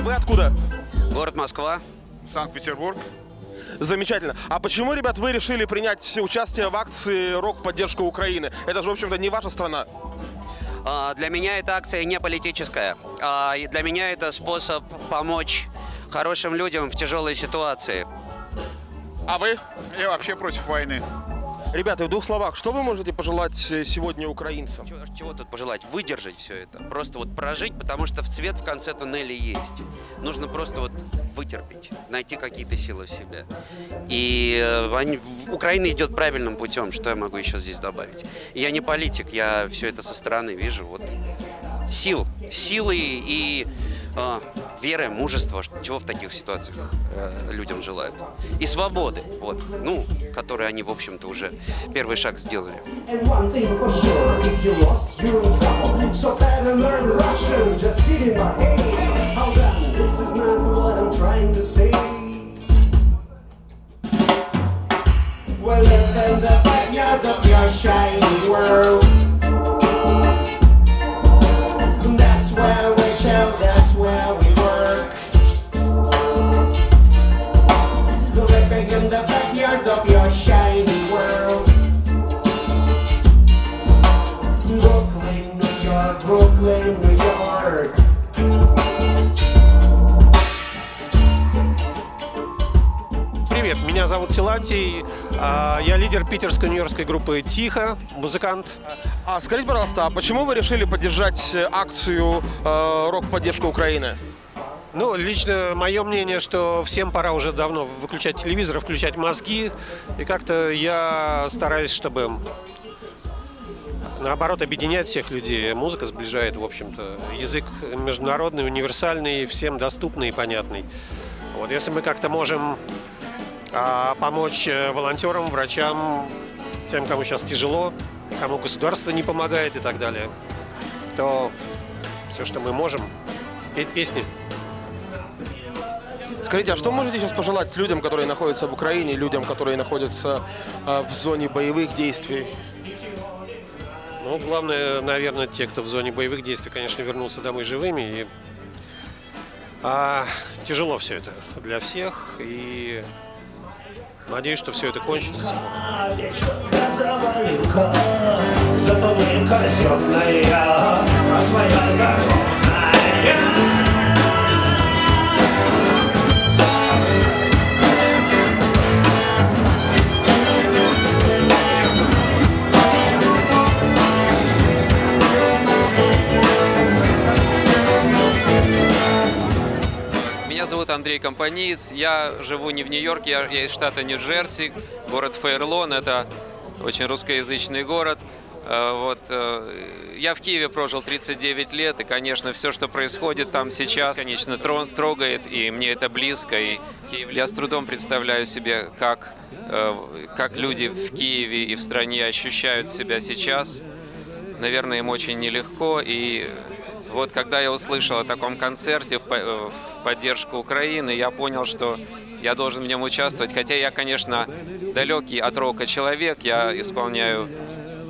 А вы откуда? Город Москва. Санкт-Петербург. Замечательно. А почему, ребят, вы решили принять участие в акции «Рок в поддержку Украины»? Это же, в общем-то, не ваша страна. А, Для меня эта акция не политическая. А, Для меня это способ помочь хорошим людям в тяжелой ситуации. А вы? Я вообще против войны. Ребята, в двух словах, что вы можете пожелать э, сегодня украинцам? Чего, чего тут пожелать? Выдержать все это. Просто вот прожить, потому что в цвет в конце туннеля есть. Нужно просто вот вытерпеть, найти какие-то силы в себе. И э, они- Украина идет правильным путем. Что я могу еще здесь добавить? Я не политик, я все это со стороны вижу. Вот сил, силы и э, веры, мужества, чего в таких ситуациях э, людям желают. И свободы, вот, ну, которые они, в общем-то, уже первый шаг сделали. And one thing for sure, if you lost, you're Привет, меня зовут Силантий, а, я лидер питерской нью-йоркской группы «Тихо», музыкант. А скажите, пожалуйста, а почему вы решили поддержать э, акцию э, «Рок в поддержку Украины»? Ну, лично мое мнение, что всем пора уже давно выключать телевизор, включать мозги, и как-то я стараюсь, чтобы наоборот объединять всех людей. Музыка сближает, в общем-то. Язык международный, универсальный, всем доступный и понятный. Вот, если мы как-то можем а, помочь э, волонтерам, врачам, тем, кому сейчас тяжело, кому государство не помогает и так далее, то все, что мы можем, петь песни. Скажите, а что можете сейчас пожелать людям, которые находятся в Украине, людям, которые находятся э, в зоне боевых действий? Ну, главное, наверное, те, кто в зоне боевых действий, конечно, вернутся домой живыми. И, а, тяжело все это для всех. И надеюсь, что все это кончится. Зато не зовут Андрей Компаниец. Я живу не в Нью-Йорке, я, я из штата Нью-Джерси. Город Фейерлон – это очень русскоязычный город. Э, Вот, э, я в Киеве прожил 39 лет, и, конечно, все, что происходит там сейчас, конечно, тро- трогает, и мне это близко. И я с трудом представляю себе, как, э, как люди в Киеве и в стране ощущают себя сейчас. Наверное, им очень нелегко, и вот когда я услышал о таком концерте в э, в поддержку Украины, я понял, что я должен в нем участвовать. Хотя я, конечно, далекий от рока человек, я исполняю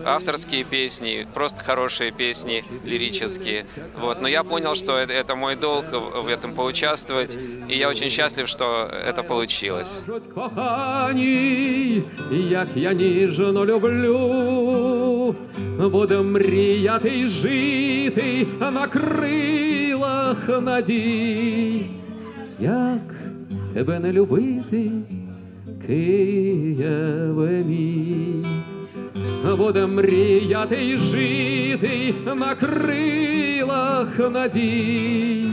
авторские песни, просто хорошие песни, лирические. Вот. Но я понял, что это, это мой долг в этом поучаствовать, и я очень счастлив, что это получилось. Як я ніжно люблю, будем мріяти й жити на крилах надій. Як тебе не любити, Києве мій, будем мріяти й жити на крилах надій.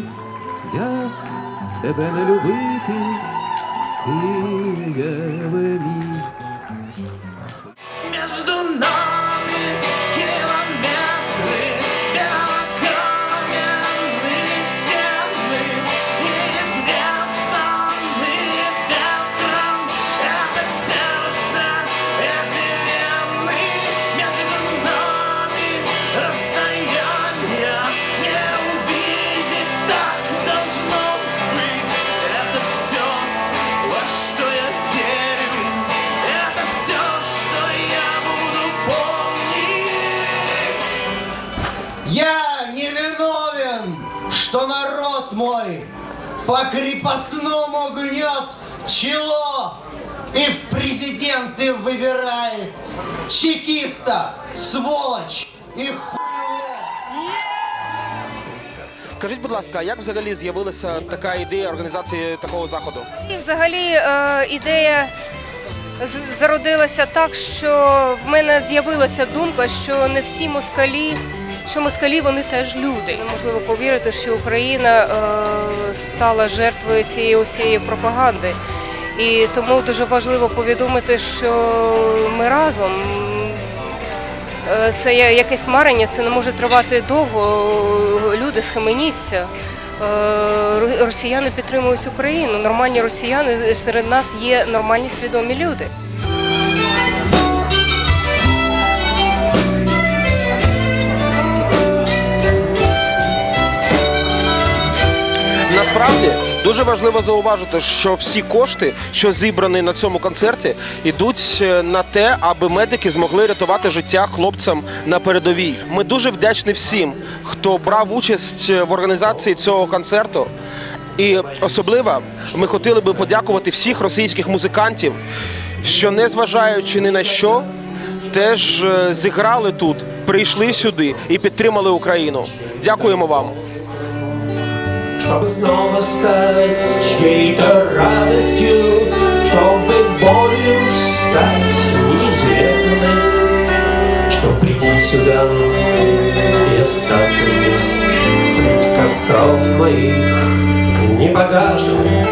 Як тебе не любити, Києве мій. Между нами Yeah. Что народ мой по крепостному гнет чело и в президенты выбирает чекиста, сволочь и хуйло. Скажіть, будь ласка, як взагалі з'явилася така ідея організації такого заходу? І взагалі е, ідея зародилася так, що в мене з'явилася думка, що не всі москалі, що москалі вони теж люди. Неможливо повірити, що Україна е, стала жертвою цієї усієї пропаганди. І тому дуже важливо повідомити, що ми разом. Е, Це якесь марення, це не може тривати довго. Люди схаменіться. Е, Росіяни підтримують Україну. Нормальні росіяни серед нас є нормальні свідомі люди. Дуже важливо зауважити, що всі кошти, що зібрані на цьому концерті, йдуть е, на те, аби медики змогли рятувати життя хлопцям на передовій. Ми дуже вдячні всім, хто брав участь в організації цього концерту. І особливо ми хотіли би подякувати всіх російських музикантів, що незважаючи ні на що, теж е, зіграли тут, прийшли сюди і підтримали Україну. Дякуємо вам. Чтобы снова стать чьей-то радостью, чтобы болью стать неизведанной, чтоб прийти сюда и остаться здесь средь костров моих непогашенных,